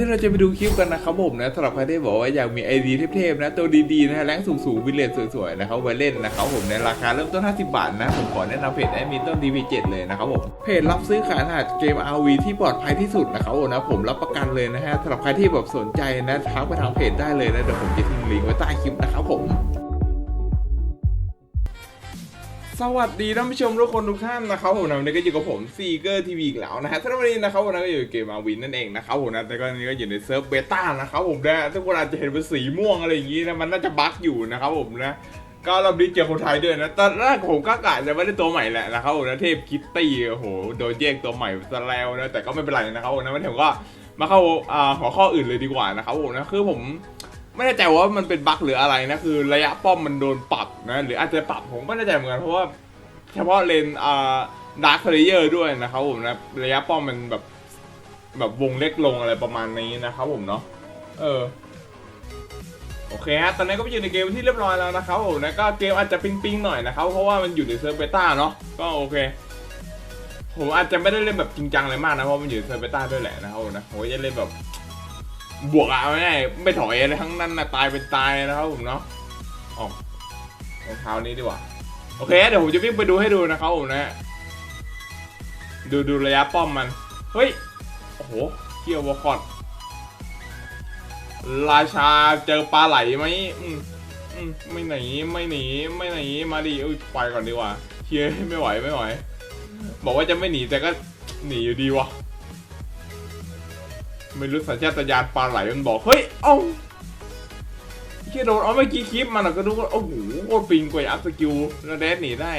ที่เราจะไปดูคลิปกันนะครับผมนะสำหรับใครที่บอกว่าอยากมีไอดีเทพๆนะตัวดีๆนะแรงสูงๆวิลเลจสวยๆนะครับไว้เล่นนะครับผมในราคาเริ่มต้น 50 บาทนะผมขอแนะนำเพจแอดมินต้น DV7 เลยนะครับผมเพจรับซื้อขายรหัสเกม RV ที่ปลอดภัยที่สุดนะครับผมนะผมรับประกันเลยนะฮะสำหรับใครที่แบบสนใจนะทักไปทางเพจได้เลยนะเดี๋ยวผมจะทิ้งลิงก์ไว้ใต้คลิปนะครับผม สวัสดีท่านผู้ชมทุกคนทุกท่านนะครับผมนะวันนี้ก็อยู่กับผมซีเกอร์ทีวีอีกแล้วนะฮะสำหรับวันนี้นะครับวันนี้ก็อยู่เกมอาวินนั่นเองนะครับผมนะแต่ก็อันนี้ก็อยู่ในเซิร์ฟเบต้านะครับผมนะทุกคนอาจจะเห็นเป็นสีม่วงอะไรอย่างงี้นะมันน่าจะบั๊กอยู่นะครับผมนะก็รอบนี้เจอคนไทยด้วยนะตอนแรกผมก็กะจะไม่ได้ตัวใหม่แหละนะครับผมนะเทพคิตตี้โอ้โหโดนแยกตัวใหม่ซะแล้วนะแต่ก็ไม่เป็นไรนะครับผมนะมันถึงก็มาเข้าหัวข้ออื่นเลยดีกว่านะครับผมนะคือผม ไม่แน่ใจว่ามันเป็นบั๊กหรืออะไรนะคือระยะป้อมมันโดนปรับนะหรืออาจจะปรับผมก็ไม่แน่ใจเหมือนกันเพราะว่าเฉพาะเลนอ่าดาร์คเลเยอร์ด้วยนะครับผมนะระยะป้อมมันแบบแบบวงเล็กลงอะไรประมาณนี้นะครับผมเนาะเออโอเคฮะตอนนี้ก็ไปอยู่ในเกมที่เรียบร้อยแล้วนะครับผมนะก็เกมอาจจะปิงๆหน่อยนะครับเพราะว่ามันอยู่ในเซิร์ฟเบต้าเนาะก็โอเคผมอาจจะไม่ได้เล่นแบบจริงจังอะไรมากนะเพราะมันอยู่ในเซิร์ฟเบต้าด้วยแหละนะครับผมนะผมจะเล่นแบบ บวกอะไม่ได้ไม่ถอยอะไรทั้งนั้นนะตายเป็นตายนะครับผมเนาะออกรองเท้านี้ดีกว่า โอเค เดี๋ยวผมจะวิ่งไปดูให้ดูนะครับผมนะ ดูดูระยะป้อมมัน เฮ้ย โอ้โหเกี่ยววอคอดราชาเจอปลาไหลไหมอืมอืมไม่หนีไม่หนีไม่หนีมาดิอุ้ยไปก่อนดีกว่าเชียไม่ไหวไม่ไหว บอกว่าจะไม่หนีแต่ก็หนีอยู่ดีวะ ไม่รู้สัญชาตญาณปลาไหลมันบอก เฮ้ย เอ้าเชี่ยโดนเอาเมื่อกี้คลิปมันอะก็ดูว่าโอ้โหโคตรปิงกว่าอัพสกิลแล้วแดดหนีได้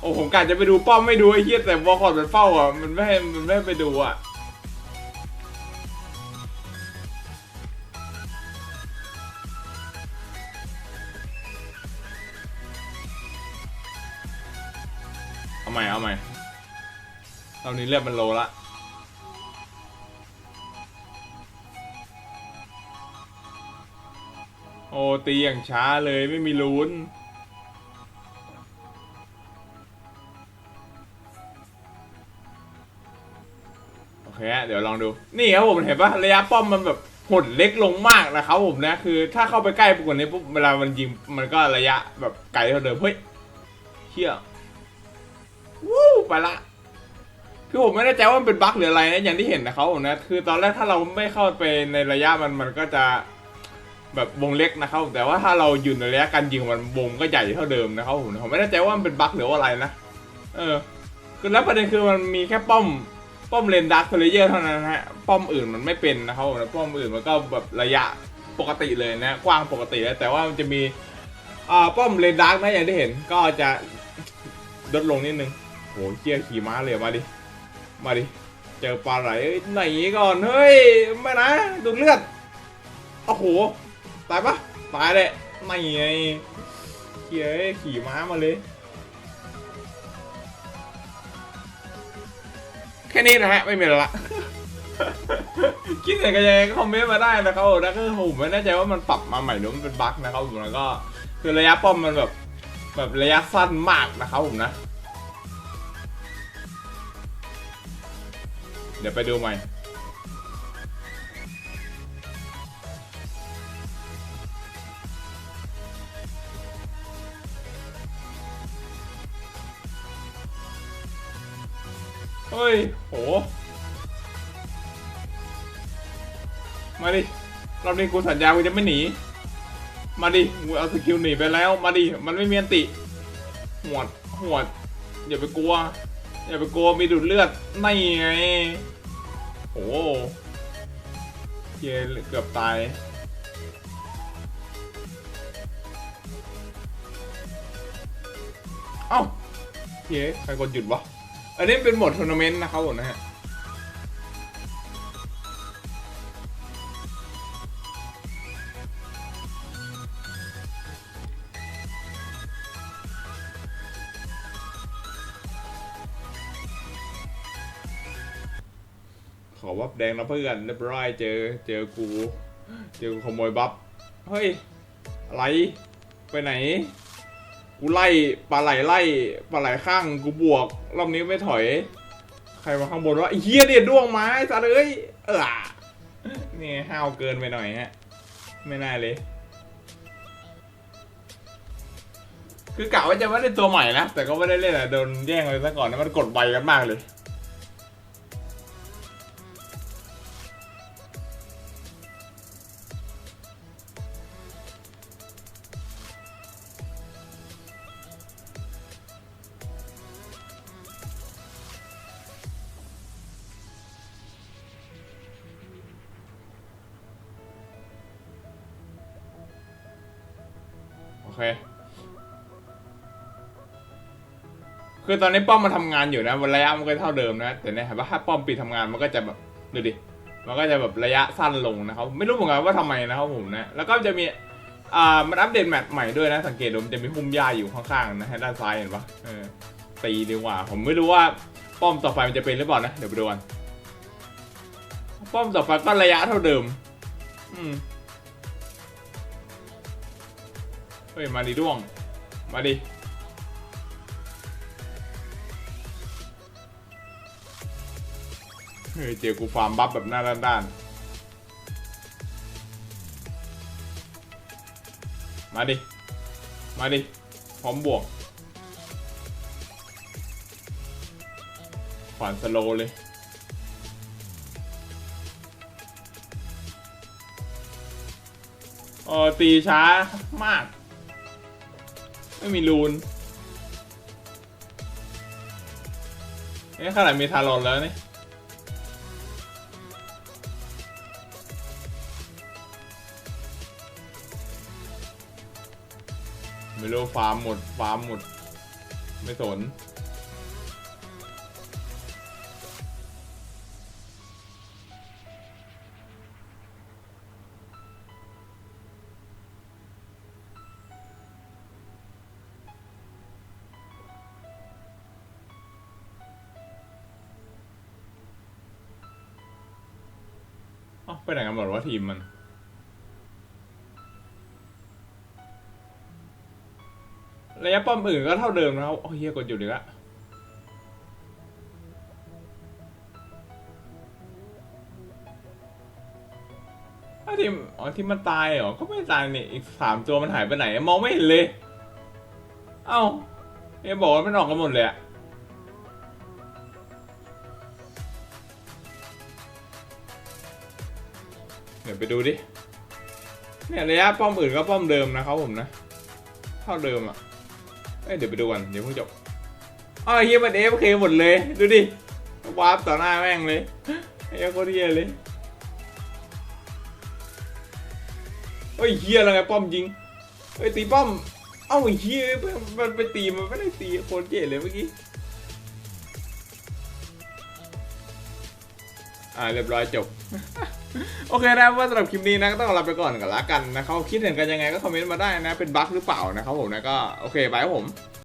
โอ้ผมกะจะไปดูป้อมไม่ดูไอ้เหี้ยแต่วอลคอร์ดมันเฝ้าอะ มันไม่ให้มันไม่ไปดูอะเอาใหม่เอาใหม่ตอนนี้เลือดมันโลละ โอ้ตีอย่างช้าเลยไม่มีลุ้นโอเคเดี๋ยวลองดู นี่ครับผมเห็นปะระยะป้อมมันแบบหดเล็กลงมากนะครับผมนะ คือถ้าเข้าไปใกล้ปุ๊บกว่านี้ปุ๊บเวลามันยิงมันก็ระยะแบบไกลเท่าเดิมเฮ้ยเชี่ยวู้ไปละคือผมไม่แน่ใจว่ามันเป็นบั๊กหรืออะไรนะอย่างที่เห็นนะครับผมนะ คือตอนแรกถ้าเราไม่เข้าไปในระยะมันมันก็จะ แบบวงเล็กนะครับ แต่ว่าถ้าเราอยู่ในระยะการยิงของมันวงก็ใหญ่เท่าเดิมนะครับผมผมไม่แน่ใจว่ามันเป็นบั๊กหรือว่าอะไรนะ เออ คือแล้วประเด็นคือมันมีแค่ป้อมป้อมเลนดักเพลเยอร์เท่านั้นนะฮะ ป้อมอื่นมันไม่เป็นนะครับผมป้อมอื่นมันก็แบบระยะปกติเลยนะ กว้างปกติแล้วแต่ว่ามันจะมีอ่าป้อมเลนดักนะอย่างที่เห็นก็จะลดลงนิดนึงโหเกียขี่ม้าเลยมาดิ มาดิ เจอปลาไหลไหนก่อน เฮ้ยไม่นะดูเลือด โอ้โห ตายปะตายเลยไม่ไงเขี่ยขี่ม้ามาเลย แค่นี้นะฮะ ไม่มีอะไรละคิดเห็นกันยังก็คอมเมนต์มาได้นะครับแล้วก็ผมไม่แน่ใจว่ามันปรับมาใหม่หรือมันเป็นบั๊กนะครับผมแล้วก็คือระยะป้อมมันแบบแบบระยะสั้นมากนะครับผมนะ เดี๋ยวไปดูใหม่ เฮ้ย โห มาดิรอบนี้กูสัญญากูจะไม่หนี มาดิกูเอาสกิลหนีไปแล้ว มาดิ มันไม่มีอันติ หวด หวด อย่าไปกลัว อย่าไปกลัว มีดูดเลือดไม่ไง โอ้เยเกือบตายเอ้าเย้ใครกดหยุดวะ อันนี้เป็นโหมดทัวร์นาเมนต์นะครับผมนะฮะขอบัฟแดงนะเพื่อนเรียบร้อยเจอเจอกู เจอกูขโมยบัฟเฮ้ย อะไร ไปไหน กูไล่ปลาไหลไล่ปลาไหลข้างกูบวก รอบนี้ไม่ถอย ใครมาข้างบนว่าเฮียเนี่ยด้วงไม้ซะเลยเออนี่ห้าวเกินไปหน่อยฮะ ไม่น่าเลย คือกะว่าจะไม่ได้ตัวใหม่นะ แต่ก็ไม่ได้เล่นอะโดนแย่งไปซะก่อนนะมันกดไบกันมากเลย เค คือตอนนี้ป้อมมันทำงานอยู่นะระยะมันก็เท่าเดิมนะ แต่เนี่ยเห็นว่าถ้าป้อมปิดทำงานมันก็จะแบบดูดิ มันก็จะแบบระยะสั้นลงนะครับ ไม่รู้เหมือนกันว่าทำไมนะครับผมนะ แล้วก็จะมี อ่า มันอัปเดตแมปใหม่ด้วยนะ สังเกตดูมันจะมีพุ่มหญ้าอยู่ข้างๆนะด้านซ้ายเห็นปะเออ ตีดีกว่า ผมไม่รู้ว่าป้อมต่อไปมันจะเป็นหรือเปล่านะ เดี๋ยวไปดูกัน ป้อมต่อไปก็ระยะเท่าเดิม อืม เฮ้ย มาดิด้วง มาดิ เฮ้ย เจอกูฟาร์มบัฟแบบหน้าด้านๆ มาดิ มาดิ พร้อมบวกขวานสโลเลยเออตีช้ามาก ไม่มีรูนนี่ขนาดมีทารอนแล้วนี่ไม่รู้ฟาร์มหมดฟาร์มหมด ไม่สน ไปไหนกันหมดว่าทีมมัน ระยะป้อมอื่นก็เท่าเดิมนะครับโอ้ยเฮียกดหยุดอีกล้วอ้ทีมอ๋อที่มันตายเหรอ ก็ไม่ตายนี่อีกสามตัวมันหายไปไหน มองไม่เห็นเลย เอ้าเฮียบอกว่ามันออกกันหมดเลยอะ เดี๋ยวไปดูดิ เนี่ยระยะป้อมอื่นก็ป้อมเดิมนะครับผมนะ เท่าเดิมอะ เอ้ยเดี๋ยวไปดูกัน เดี๋ยวเพิ่งจบอ้าวเฮียมันเอฟเคหมดเลย ดูดิ วาร์ปต่อหน้าแม่งเลยไอ้โคตรเฮียเลยเฮ้ยเฮียอะไรไงป้อมยิงเฮ้ยตีป้อม เอ้าเฮียมันไปตีมันไม่ได้ตีโคตรเจ๋เลยเมื่อกี้ อ่าเรียบร้อยจบ โอเคนะครับว่าสำหรับคลิปนี้นะก็ต้องลาไปก่อนกันละกันนะเขาคิดเห็นกันยังไงก็คอมเมนต์มาได้นะ เป็นบั๊กหรือเปล่านะครับผมนะก็โอเคบายครับผม